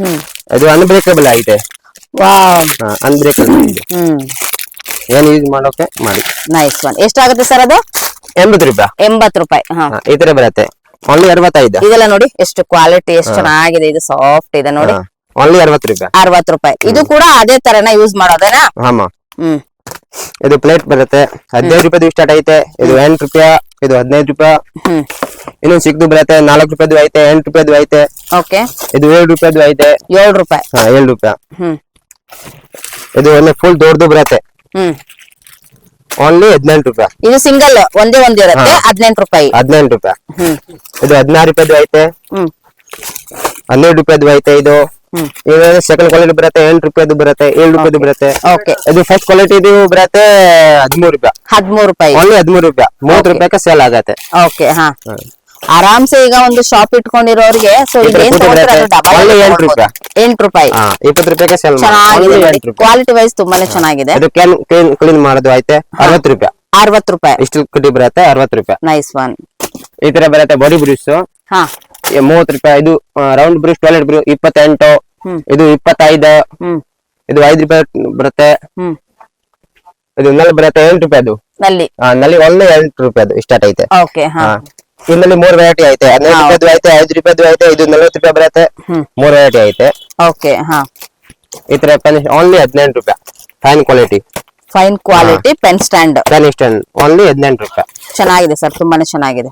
ಹ್ಮ್. ಅದು ಅನ್ಬ್ರೇಕಬಲ್ ಆಗಿದೆ. ವಾವ್ ಅನ್ಬ್ರೇಕಬಲ್ ಹ್ಮ್. ಏನ್ ಯೂಸ್ ಮಾಡೋಕೆ ಮಾಡಿ. ನೈಸ್ ಒನ್ ಎಷ್ಟಾಗುತ್ತೆ ಸರ್ ಅದು? ಎಂಬತ್ತು ರೂಪಾಯಿ. ಎಂಬತ್ತು ರೂಪಾಯಿ. ಹಾ. ಹಾ, ಈ ತರ ಬರುತ್ತೆ. ಓನ್ಲಿ ಅರವತ್ತೈದು. ಇದೆಲ್ಲ ನೋಡಿ ಎಷ್ಟು ಕ್ವಾಲಿಟಿ ಎಷ್ಟು ಚೆನ್ನಾಗಿದೆ ಇದು ಸಾಫ್ಟ್ ಇದೆ ನೋಡಿ. ಓನ್ಲಿ ಅರವತ್ತು ರೂಪಾಯಿ. ಅರವತ್ತು ರೂಪಾಯಿ. ಇದು ಕೂಡ ಅದೇ ತರನ ಯೂಸ್ ಮಾಡೋದೇನಾ? ಹಾಮ ಹ್ಮ್. ಇದು ಪ್ಲೇಟ್ ಬರುತ್ತೆ. ಹದಿನೈದು ರೂಪಾಯಿದು ಸ್ಟಾರ್ಟ್ ಐತೆ. ಇದು ಎಂಟು ರೂಪಾಯಿ ಇದು ಹದಿನೈದು ರೂಪಾಯಿ. ಹ್ಮ್. ಇನ್ನು ಸಿಕ್ದು ಬರುತ್ತೆ. ನಾಲ್ಕು ರೂಪಾಯಿದು ಐತೆ ಎಂಟು ರೂಪಾಯಿದು ಐತೆ. ಓಕೆ ಇದು ಏಳು ರೂಪಾಯಿದು ಐತೆ. ಏಳು ರೂಪಾಯಿ. ಹಾ ಏಳು ರೂಪಾಯಿ. ಹ್ಮ್. ಇದು ಒಂದು ಫುಲ್ ದೊಡ್ಡದು ಬರುತ್ತೆ. ಹ್ಮ್. ಓನ್ಲಿ ಹದಿನೆಂಟು ರೂಪಾಯಿ. ಇದು ಸಿಂಗಲ್ ಒಂದೇ ಒಂದ್ ಇರುತ್ತೆ. ಹದಿನೆಂಟು ರೂಪಾಯಿ. ಹದಿನೆಂಟು ರೂಪಾಯಿ. ಹ್ಮ್. ಇದು ಹದಿನಾರು ರೂಪಾಯಿದು ಐತೆ. ಹ್ಮ್. ಹನ್ನೆರಡು ರೂಪಾಯಿದು ಐತೆ ಇದು. ಇದು ಸೆಕೆಂಡ್ ಕ್ವಾಲಿಟಿ ಬರುತ್ತೆ ಎಂಟು ರೂಪಾಯಿದು ಬರುತ್ತೆ ಏಳು ರೂಪಾಯಿದು ಬರುತ್ತೆ. ಓಕೆ ಇದು ಫಸ್ಟ್ ಕ್ವಾಲಿಟಿದು ಬರುತ್ತೆ ಹದಿಮೂರು ರೂಪಾಯಿ. ಹದಿಮೂರು ರೂಪಾಯಿ. ಓನ್ಲಿ ಹದಿಮೂರು ರೂಪಾಯಿ. ಮೂವತ್ತು. ರೂಪಾಯಿಗೆ ಸೇಲ್ ಆಗತ್ತೆ. ಓಕೆ ಹಾ. ಆರಾಮ್ಸೆ ಈಗ ಒಂದು ಶಾಪ್ ಇಟ್ಕೊಂಡಿರೋರಿಗೆ ಸೊ ಏನ್ ಎಂಟು ರೂಪಾಯಿ. ರೂಪಾಯಿ ಇಪ್ಪತ್ತು ರೂಪಾಯಿಗೆ ಸೇಲ್ ಚೆನ್ನಾಗಿದೆ. ರೂಪಾಯಿ ಕ್ವಾಲಿಟಿ ವೈಸ್ ತುಂಬಾನೇ ಚೆನ್ನಾಗಿದೆ. ಅದಕ್ಕೆ ಕ್ಲೀನ್ ಕ್ಲೀನ್ ಕ್ಲೀನ್ ಮಾಡೋದು ಐತೆ ಅರವತ್ತು ರೂಪಾಯಿ. ಅರವತ್ತು ರೂಪಾಯಿ. ಇಷ್ಟು ಕುಟಿ ಬರುತ್ತೆ ಅರವತ್ತು ರೂಪಾಯಿ. ನೈಸ್ ಒನ್ ಈ ತರ ಬರುತ್ತೆ ಬಾಡಿ ಬ್ರೂಸ್ ಹಾ. ಮೂವತ್ತು ರೂಪಾಯಿ ಇದು ರೌಂಡ್ ಬ್ರೂಸ್ ಟಾಯ್ಲೆಟ್ ಬ್ರೂ ಇಪ್ಪತ್ತೆಂಟು. ಇದು ಇಪ್ಪತ್ತೈದು. ಇದು ಐದು ರೂಪಾಯಿ ಬರುತ್ತೆ. ಇದು ನಲ್ಲಿ ಬರುತ್ತೆ ಎಂಟು ರೂಪಾಯಿದು ನಲ್ಲಿ. ಆ, ನಲ್ಲಿ ಒಳ್ಳೆ ಎಂಟು ರೂಪಾಯಿದು ಸ್ಟಾರ್ಟ್ ಐತೆ. ಓಕೆ ಹಾ. ಇನ್ನಲ್ಲಿ ಮೂರ್ ವೆರೈಟಿ ಐತೆ. ಹದಿನೈದು ರೂಪಾಯಿ ರೂಪಾಯಿದು ಐತೆ ಐದು ರೂಪಾಯಿ ಐತೆ ಇದು ನಲ್ವತ್ತು ರೂಪಾಯಿ ಬರುತ್ತೆ. ಮೂರ್ ವೆರೈಟಿ ಐತೆ. ಓಕೆ ಹಾ. ಈ ತರ ಪೆನ್ ಓನ್ಲಿ ಹದಿನೆಂಟು ರೂಪಾಯಿ. Fine quality fine quality pen stand pen stand only ಹದಿನೆಂಟು ರೂಪಾಯಿ. ಚೆನ್ನಾಗಿದೆ ಸರ್ ತುಂಬಾನೇ ಚೆನ್ನಾಗಿದೆ.